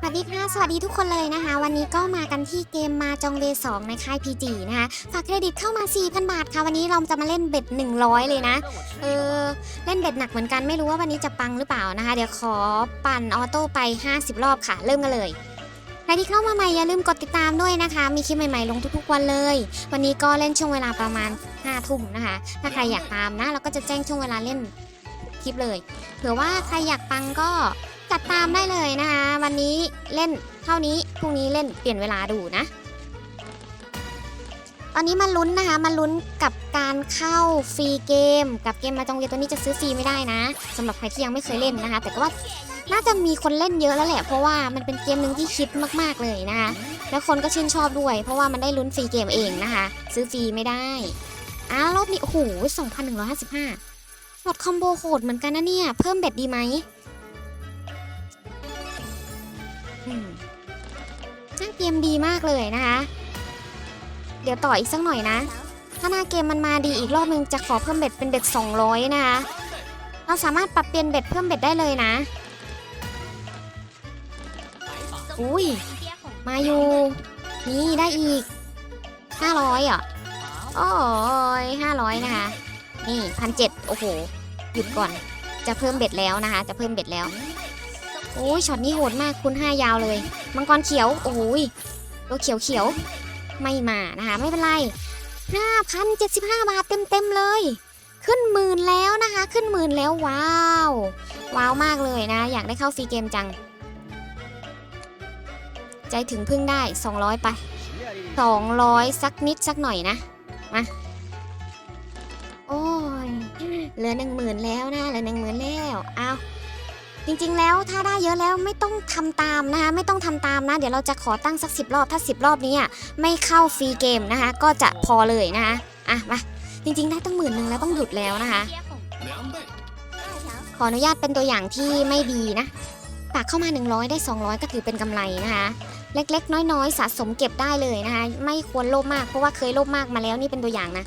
สวัสดีค่ะ สวัสดีทุกคนเลยนะคะ วันนี้ก็มากันที่เกมมาจองเดย์สองในค่าย PG นะคะฝากเครดิตเข้ามา 4,000 บาทค่ะ วันนี้เราจะมาเล่นเบ็ด 100 เลยนะ เออ เล่นเบ็ดหนักเหมือนกันไม่รู้ว่าวันนี้จะปังหรือเปล่านะคะ เดี๋ยวขอปั่นออโต้ไป 50 รอบค่ะ เริ่มกันเลยใครที่เข้ามาใหม่อย่าลืมกดติดตามด้วยนะคะ มีคลิปใหม่ๆลงทุกๆวันเลย วันนี้ก็เล่นช่วงเวลาประมาณ5ทุ่มนะคะ ถ้าใครอยากตามนะเราก็จะแจ้งช่วงเวลาเล่นคลิปเลย เผื่อว่าใครอยากปังก็ จัดตามได้เลยนะคะ วันนี้เล่นเท่านี้พรุ่งนี้เล่นเปลี่ยนเวลาดูนะ ตอนนี้มาลุ้นนะคะมาลุ้นกับการเข้าฟรีเกม กับเกมมาจองเวตัวนี้จะซื้อฟรีไม่ได้นะสำหรับใครที่ยังไม่เคยเล่นนะคะ แต่ก็ว่าน่าจะมีคนเล่นเยอะแล้วแหละ เพราะว่ามันเป็นเกมหนึ่งที่คิดมากๆเลยนะคะ แล้วคนก็ชื่นชอบด้วย เพราะว่ามันได้ลุ้นฟรีเกมเองนะคะ ซื้อฟรีไม่ได้อ้าวรอบนี้โอ้โห2,155ช็อตคอมโบโหดเหมือนกันนะเนี่ย เพิ่มเบ็ดดีไหม หน้าเกมดีมากเลยนะคะ เดี๋ยวต่ออีกสักหน่อยนะ ถ้าหน้าเกมมันมาดีอีกรอบนึงจะขอเพิ่มเบ็ดเป็นเบ็ด200 นะคะ เราสามารถปรับเปลี่ยนเบ็ดเพิ่มเบ็ดได้เลยนะ อุ้ย มาอยู่ นี่ได้อีก 500อะโอ้ย500 นะคะ นี่พันเจ็ดโอ้โห หยุดก่อน จะเพิ่มเบ็ดแล้วนะคะ จะเพิ่มเบ็ดแล้ว โอ้ยช็อตนี้โหดมากคุณห้ายาวเลย มังกรเขียวโอ้ยตัวเขียวเขียวไม่มานะคะไม่เป็นไร5,075 บาทเต็มๆเลย ขึ้นหมื่นแล้วนะคะ ขึ้นหมื่นแล้วว้าว ว้าวมากเลยนะ อยากได้เข้าฟรีเกมจัง ใจถึงพึ่งได้ 200 ไป 200 สักนิดสักหน่อยนะ มา โอ้ยเหลือหนึ่งหมื่นแล้วนะเหลือหนึ่งหมื่นแล้ว เอา จริงๆ แล้วถ้าได้เยอะแล้วไม่ต้องทำตามนะคะ ไม่ต้องทำตามนะ เดี๋ยวเราจะขอตั้งสักสิบรอบ ถ้าสิบรอบนี้ไม่เข้าฟรีเกมนะคะ ก็จะพอเลยนะคะอะมาจริงๆ ได้ตั้งหมื่นหนึ่งแล้วต้องหยุดแล้วนะคะ ขออนุญาตเป็นตัวอย่างที่ไม่ดีนะฝากเข้ามา 100 ได้ 200 ก็ถือเป็นกำไรนะคะ เล็กๆ น้อยๆ สะสมเก็บได้เลยนะคะ ไม่ควรโลภมากเพราะว่าเคยโลภมากมาแล้วนี่เป็นตัวอย่างนะ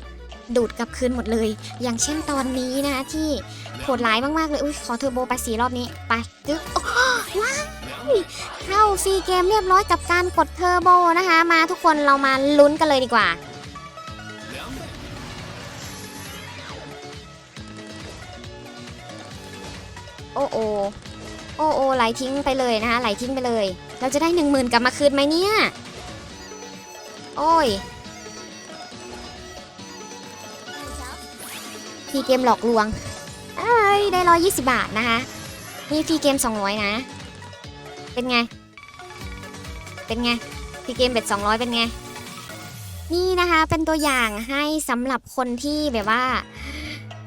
ดูดกลับคืนหมดเลย อย่างเช่นตอนนี้นะคะที่ โหดร้ายมากๆเลย อุ้ยขอเทอร์โบไปสีรอบนี้ ไปจึ๊กว้ายเข้าฟรีเกมเรียบร้อยกับการกดเทอร์โบนะคะ มาทุกคนเรามาลุ้นกันเลยดีกว่าโอ้โอโอ้โอไหลทิ้งไปเลยนะคะไหลทิ้งไปเลย เราจะได้หนึ่งหมื่นกลับมาคืนไหมเนี่ย โอ้ยฟรีเกมหลอกลวง ยได้ร้อยยี่สิบาทนะคะ นี่ฟรีเกมสองร้อยนะ เป็นไง เป็นไงฟรีเกมเบ็ดสองร้อยเป็นไง นี่นะคะเป็นตัวอย่างให้สำหรับคนที่แบบว่า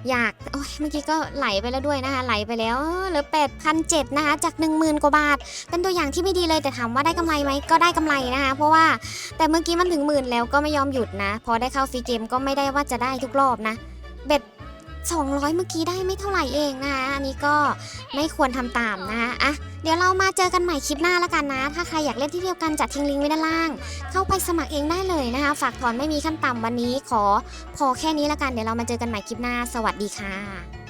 อยาก โอ้ยเมื่อกี้ก็ไหลไปแล้วด้วยนะคะ ไหลไปแล้วเหลือแปดพันเจ็ดนะคะ จากหนึ่งหมื่นกว่าบาท เป็นตัวอย่างที่ไม่ดีเลยแต่ถามว่าได้กำไรไหมก็ได้กำไรนะคะ เพราะว่าแต่เมื่อกี้มันถึงหมื่นแล้วก็ไม่ยอมหยุดนะ พอได้เข้าฟรีเกมก็ไม่ได้ว่าจะได้ทุกรอบนะเบ็ด 200 เมื่อกี้ได้ไม่เท่าไหร่เองนะคะอันนี้ก็ไม่ควรทำตามนะคะอะเดี๋ยวเรามาเจอกันใหม่คลิปหน้าแล้วกันนะ ถ้าใครอยากเล่นที่เดียวกันจัดทิ้งลิงก์ไว้ด้านล่าง เข้าไปสมัครเองได้เลยนะคะ ฝากถอนไม่มีขั้นต่ำวันนี้ขอ พอแค่นี้แล้วกันเดี๋ยวเรามาเจอกันใหม่คลิปหน้า สวัสดีค่ะ